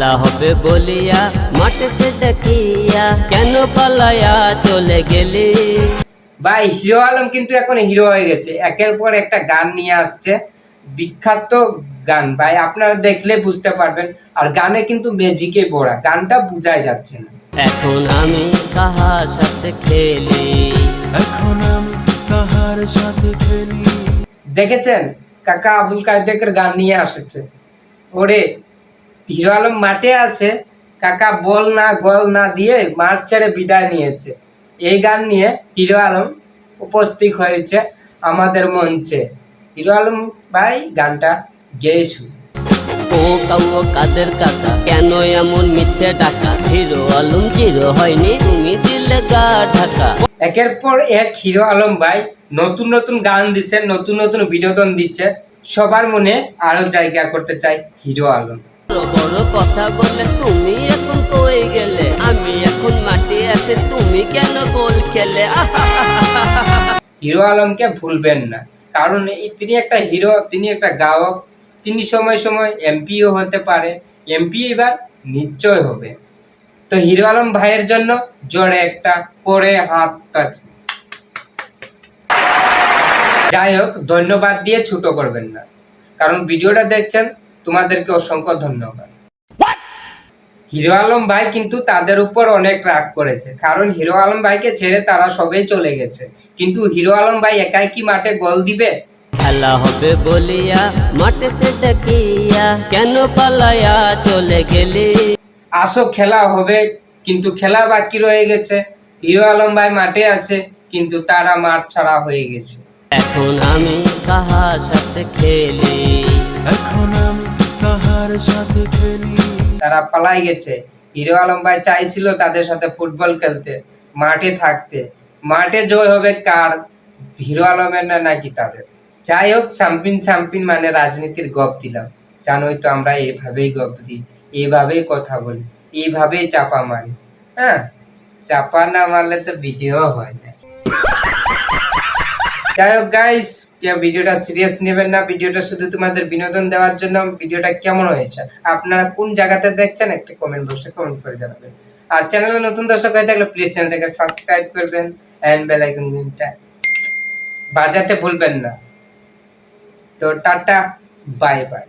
খেলা হবে বলিয়া মাঠেতে দেখিয়া কেন পালায়া চলে গেলি? ভাই হিরো আলম কিন্তু এখন হিরো হয়ে গেছে। একের পর একটা গান নিয়ে আসছে। বিখ্যাত গান ভাই আপনারা দেখলে বুঝতে পারবেন। আর গানে কিন্তু ম্যাজিকে ভরা গানটা বোঝাই যাচ্ছে না। এখন আমি কাহার সাথে খেলি? এখন আমি কাহার সাথে খেলি? দেখেছেন? কাকা আবুল কায়দেকের গান নিয়ে আসছে। ওরে হিরো আলম মাঠে আছে। কাকা বল না গোল না দিয়ে মাঠ ছেড়ে বিদায় নিয়েছে। এই গান নিয়ে হিরো আলম উপস্থিত হয়েছে আমাদের মঞ্চে। হিরো আলম ভাই গানটা গেয়েছু ও কাউ কাদের কাকা কেন এমন মিথ্যে টাকা হিরো আলম জিরো হয়নি তুমি দিলে গা ঢাকা। একের পর এক হিরো আলম ভাই নতুন নতুন গান দিচ্ছে নতুন নতুন বিনোদন দিচ্ছে। সবার মনে আরও জায়গা করতে চাই হিরো আলম বড় কথা বলে তুমি এখন কই গেলে? আমি এখন মাটি আছে, তুমি কেন গোল খেলে? হিরো আলমকে ভুলবেন না। কারণ তিনি একটা হিরো, তিনি একটা গায়ক। তিনি সময় সময় এমপিও হতে পারে। এমপি এবার নিশ্চয় হবে। তো হিরো আলম ভাইয়ের জন্য জোরে একটা করে হাত। যাই হোক, ধন্যবাদ দিয়ে ছোট করবেন না। কারণ ভিডিওটা দেখছেন তোমাদেরকে অসংখ্য ধন্যবাদ। হিরো আলম ভাই কিন্তু তাদের উপর অনেক রাগ করেছে কারণ হিরো আলম ভাইকে ছেড়ে তারা সবাই চলে গেছে। কিন্তু হিরো আলম ভাই একাই কি মাঠে গোল দিবে? খেলা হবে বলিয়া মাঠেতে দেখিয়া কেন পালায়া চলে গেলি? আসো খেলা হবে কিন্তু খেলা বাকি রয়ে গেছে। হিরো আলম ভাই মাঠে আছে কিন্তু তারা মাঠ ছাড়া হয়ে গেছে। এখন আমি কাহার সাথে খেলি? এখন তারা পালাই গেছে। হিরো আলম ভাই চাইছিল তাদের সাথে ফুটবল খেলতে, মাঠে থাকতে। মাঠে জয় হবে কার? হিরো আলমের না নাকি তাদের? যাই হোক, সাম্পিন সাম্পিন মানে রাজনীতির গপ দিলাম। জানোই তো আমরা এভাবেই গপ দিই এইভাবেই কথা বলি এইভাবেই চাপা মারি। হ্যাঁ চাপা না মারলে তো ভিডিও হয় না। যাই হোক গাইস ভিডিওটা সিরিয়াস নেবেন না, ভিডিওটা শুধু তোমাদের বিনোদন দেওয়ার জন্য ভিডিওটা কেমন হয়েছে, আপনারা কোন জায়গাতে দেখছেন একটা কমেন্ট বক্সে কমেন্ট করে জানাবেন। আর চ্যানেলে নতুন দর্শক হয়ে থাকলে প্লিজ চ্যানেলটাকে সাবস্ক্রাইব করবেন অ্যান্ড বেল আইকনটা বাজাতে ভুলবেন না। তো টাটা বাই বাই